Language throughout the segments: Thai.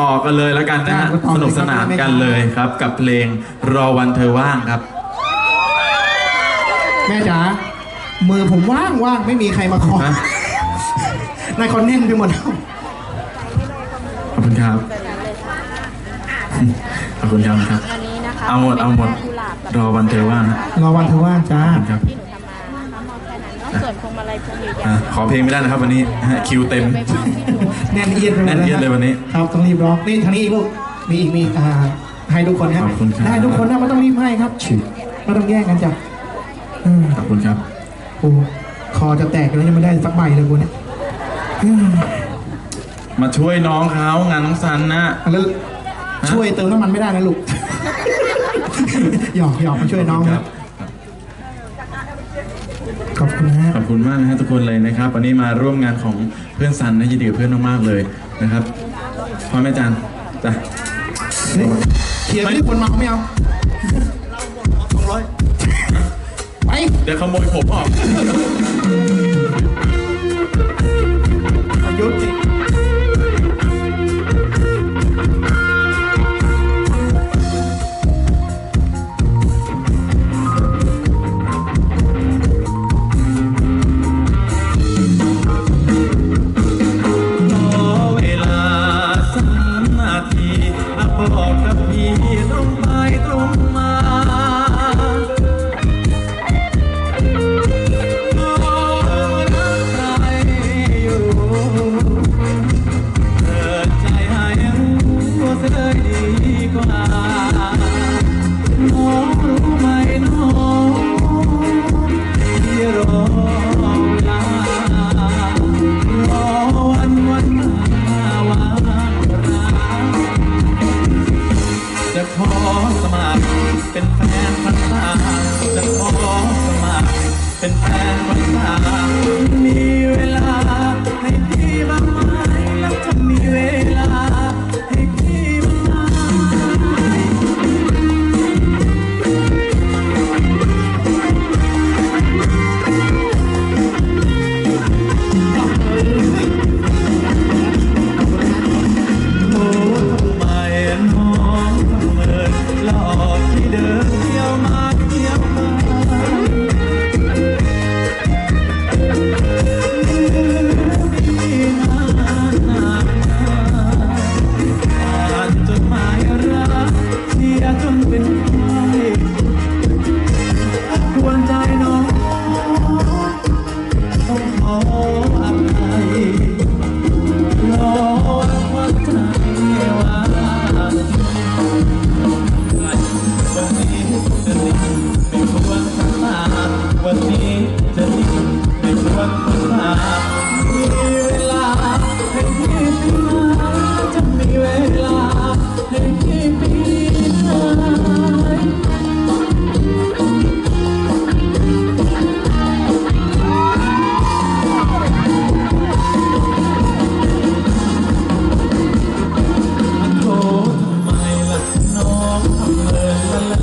ต่อกันเลยแล้วกันนะฮะครับต่อสนุกสนานกันเลยครับ กับเพลงรอวันเธอว่างครับ แม่จ๋ามือผมว่างว่างไม่มีใครมาขอฮะ นายคนแน่นไปหมดแล้วขอบคุณครับขอบคุณครับครับ อันนี้นะคะเอาหมดเอาหมดกุหลาบกับรอวันเธอว่างนะรอวันเธอว่างจ้าขอบคุณครับ ส่วนพวงมาลัยพวงใหญ่อะขอเพลงไม่ได้นะครับ วันนี้ฮะคิวเต็มๆไปมอบที่หนูแน่นเอียดไปหมดแน่นเอียดเลยวันนี้ครับต้องรีบร้องนี่ทางนี้อีกลูกมีอีกมีอ่าให้ทุกคนครับขอบคุณครับ ได้ทุกคนนะไม่ต้องรีบให้ครับไม่ต้องแย่งกันจ้ะอืมขอบคุณครับ โอ้คอจะแตกแล้วยังไม่ได้สักใบเลยกูเนี่ยอืมมาช่วยน้องเขางานน้องซันนะแล้วช่วยเติมน้ำมันไม่ได้นะลูกหยอกหยอกมาช่วยน้องคครัรับบ ขอบคุณฮะขอบคุณมากนะฮะทุกคนเลยนะครับ วันนี้มาร่วมงานของเพื่อนซันนะยินดีกับเพื่อนมากๆเลยนะครับพ่อแม่จันจ้ะเฮ้ยเคลียร์ไม่ได้คนเมาไม่เอาสองร้อยไปเดี๋ยวขโมยผมออก ขอสมัครเป็นแฟนพันธาจะขอสมัครเป็นแฟนพันธา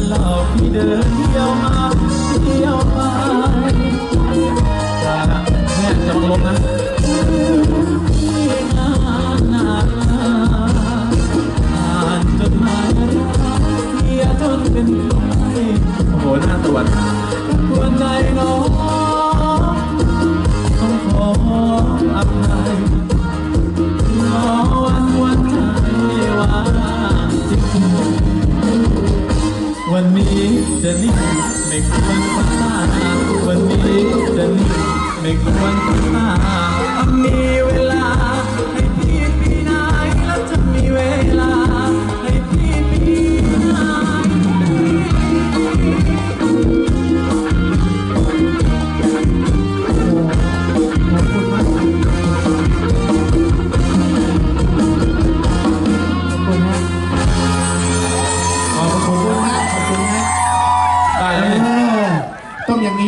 หลอกพี่เดินเที่ยวมาเที่ยวไปจ้าแม่จะมาลงนะพี่นานนานอ่านจดหมายรักเสียจนเป็นไข้โอ้โหหน้าตรวจกวนใจน้องต้อง นิ่งไม่ควรพัฒนาวันนี้จะนิ่งไม่ควรพัฒนามีเวลา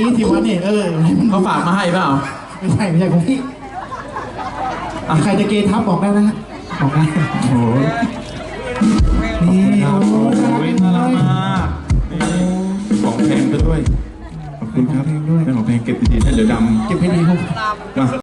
นี้ทีวะเนี่ยเออเขาฝากมาให้เปล่าไม่ใช่ไม่ใช่ของพี่อะใครจะเกย์ทับบอกได้นะฮะบอกได้โอ้โหนี่โอ้โอ้โหยน่าน่ารัรักกมากนี่ของเพลงไปด้วยขอบคุณครับของเพลงด้วยเป็นของเพลงเก็บดีๆนะเดี๋ยวดำเก็บให้ดีลูกนะ